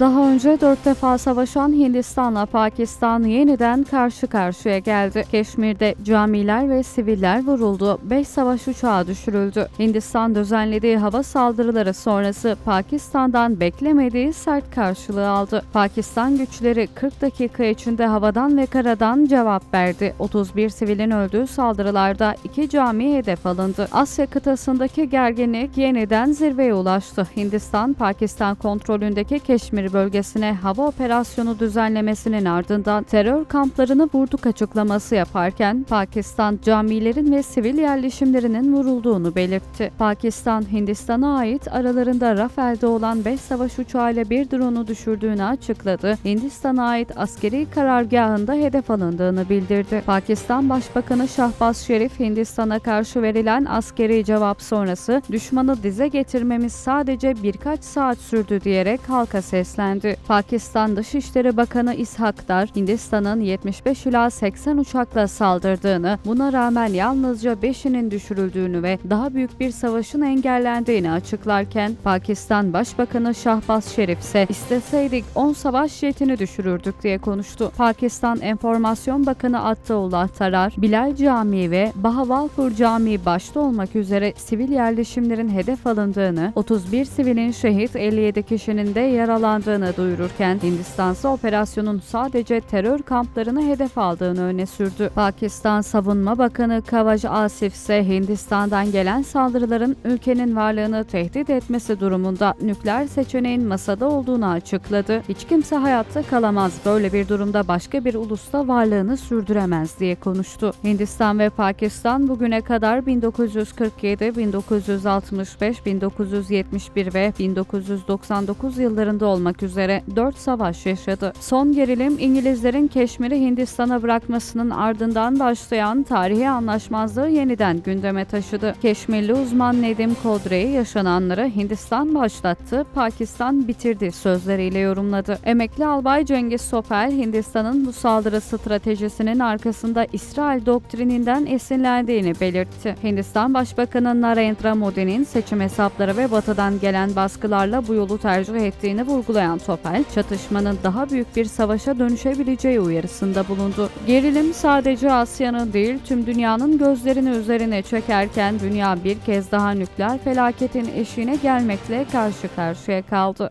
Daha önce dört defa savaşan Hindistan'la Pakistan yeniden karşı karşıya geldi. Keşmir'de camiler ve siviller vuruldu. 5 savaş uçağı düşürüldü. Hindistan düzenlediği hava saldırıları sonrası Pakistan'dan beklemediği sert karşılığı aldı. Pakistan güçleri 40 dakika içinde havadan ve karadan cevap verdi. 31 sivilin öldüğü saldırılarda iki cami hedef alındı. Asya kıtasındaki gerginlik yeniden zirveye ulaştı. Hindistan, Pakistan kontrolündeki Keşmir bölgesine hava operasyonu düzenlemesinin ardından terör kamplarını vurduk açıklaması yaparken Pakistan camilerin ve sivil yerleşimlerinin vurulduğunu belirtti. Pakistan, Hindistan'a ait aralarında Rafel'de olan 5 savaş uçağıyla bir drone'u düşürdüğünü açıkladı. Hindistan'a ait askeri karargahında hedef alındığını bildirdi. Pakistan Başbakanı Şahbaz Şerif, Hindistan'a karşı verilen askeri cevap sonrası düşmanı dize getirmemiz sadece birkaç saat sürdü diyerek halka seslendi. Pakistan Dışişleri Bakanı İshak Dar, Hindistan'ın 75 ila 80 uçakla saldırdığını, buna rağmen yalnızca 5'inin düşürüldüğünü ve daha büyük bir savaşın engellendiğini açıklarken, Pakistan Başbakanı Şahbaz Şerif ise isteseydik 10 savaş jetini düşürürdük diye konuştu. Pakistan Enformasyon Bakanı Attaullah Tarar, Bilal Camii ve Bahawalpur Camii başta olmak üzere sivil yerleşimlerin hedef alındığını, 31 sivilin şehit 57 kişinin de yaralandığını duyururken Hindistan ise operasyonun sadece terör kamplarını hedef aldığını öne sürdü. Pakistan Savunma Bakanı Kavaj Asif ise Hindistan'dan gelen saldırıların ülkenin varlığını tehdit etmesi durumunda nükleer seçeneğin masada olduğunu açıkladı. Hiç kimse hayatta kalamaz. Böyle bir durumda başka bir ulusta varlığını sürdüremez diye konuştu. Hindistan ve Pakistan bugüne kadar 1947, 1965, 1971 ve 1999 yıllarında olmak üzere 4 savaş yaşadı. Son gerilim İngilizlerin Keşmir'i Hindistan'a bırakmasının ardından başlayan tarihi anlaşmazlığı yeniden gündeme taşıdı. Keşmirli uzman Nedim Kodrey yaşananları Hindistan başlattı, Pakistan bitirdi sözleriyle yorumladı. Emekli albay Cengiz Sopel, Hindistan'ın bu saldırı stratejisinin arkasında İsrail doktrininden esinlendiğini belirtti. Hindistan Başbakanı Narendra Modi'nin seçim hesapları ve batıdan gelen baskılarla bu yolu tercih ettiğini vurgulayan Topel, çatışmanın daha büyük bir savaşa dönüşebileceği uyarısında bulundu. Gerilim sadece Asya'nın değil tüm dünyanın gözlerini üzerine çekerken dünya bir kez daha nükleer felaketin eşiğine gelmekle karşı karşıya kaldı.